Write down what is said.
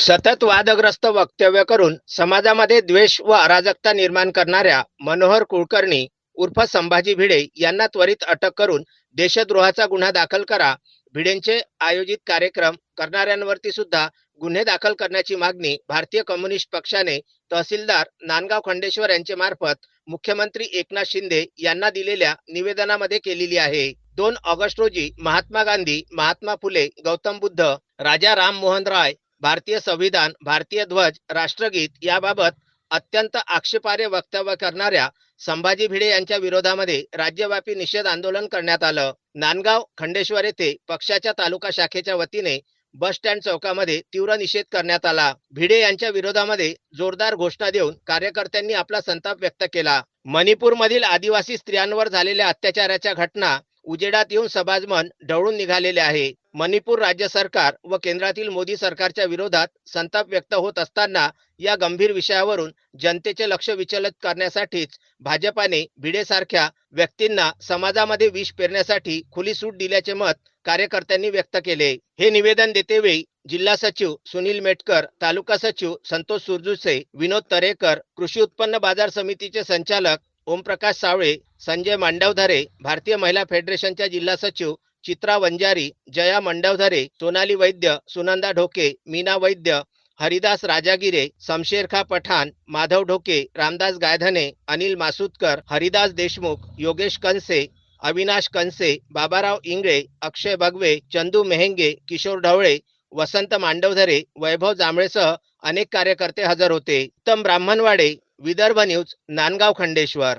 सतत वादग्रस्त वक्तव्य करून समाजामध्ये द्वेष व अराजकता निर्माण करणाऱ्या मनोहर कुलकर्णी उर्फ संभाजी भिडे यांना त्वरित अटक करून देशद्रोहाचा गुन्हा दाखल करा. भिडेंचे आयोजित कार्यक्रम करणाऱ्यांवरती सुद्धा गुन्हे दाखल करण्याची मागणी भारतीय कम्युनिस्ट पक्षाने तहसीलदार नांदगाव खंडेश्वर यांचे मार्फत मुख्यमंत्री एकनाथ शिंदे यांना दिलेल्या निवेदनामध्ये केलेली आहे. दोन ऑगस्ट रोजी महात्मा गांधी महात्मा फुले गौतम बुद्ध राजा राम मोहन राय भारतीय संविधान भारतीय ध्वज राष्ट्रगीत याबाबत अत्यंत आक्षेपार्ह वक्तव्य करणाऱ्या संभाजी भिडे यांच्या विरोधामध्ये राज्यव्यापी निषेध आंदोलन करण्यात आलं. नांदगाव खंडेश्वर येथे पक्षाच्या तालुका शाखेच्या वतीने बस स्टँड चौकामध्ये तीव्र निषेध करण्यात आला. भिडे यांच्या विरोधामध्ये जोरदार घोषणा देऊन कार्यकर्त्यांनी आपला संताप व्यक्त केला. मणिपूरमधील आदिवासी स्त्रियांवर झालेल्या अत्याचाराच्या घटना उजेडात येऊन समाजमन ढवळून निघालेले आहे. मणिपूर राज्य सरकार व केंद्रातील मोदी सरकारच्या विरोधात संताप व्यक्त होत असताना या गंभीर विषयावरून जनतेचे लक्ष विचलित करण्यासाठीच भाजपाने भिडेसारख्या व्यक्तींना समाजामध्ये विष पेरण्यासाठी खुली सूट दिल्याचे मत कार्यकर्त्यांनी व्यक्त केले. हे निवेदन देतेवेळी जिल्हा सचिव सुनील मेटकर तालुका सचिव संतोष सुरजुसे विनोद तरेकर कृषी उत्पन्न बाजार समितीचे संचालक ओमप्रकाश सावळे संजय मांडवधरे भारतीय महिला फेडरेशनच्या जिल्हा सचिव चित्रा वंजारी जया मंडवधरे सोनाली वैद्य सुनंदा ढोके मीना वैद्य हरिदास राजागिरे शमशेरखा पठाण माधव ढोके रामदास गायधने अनिल मासुदकर हरिदास देशमुख योगेश कंसे अविनाश कंसे बाबाराव इंगळे अक्षय बगवे चंदू मेहेंगे किशोर ढवळे वसंत मांडवधरे वैभव जांभळेसह अनेक कार्यकर्ते हजर होते. उत्तम ब्राह्मणवाडे विदर्भ न्यूज नांदगाव खंडेश्वर.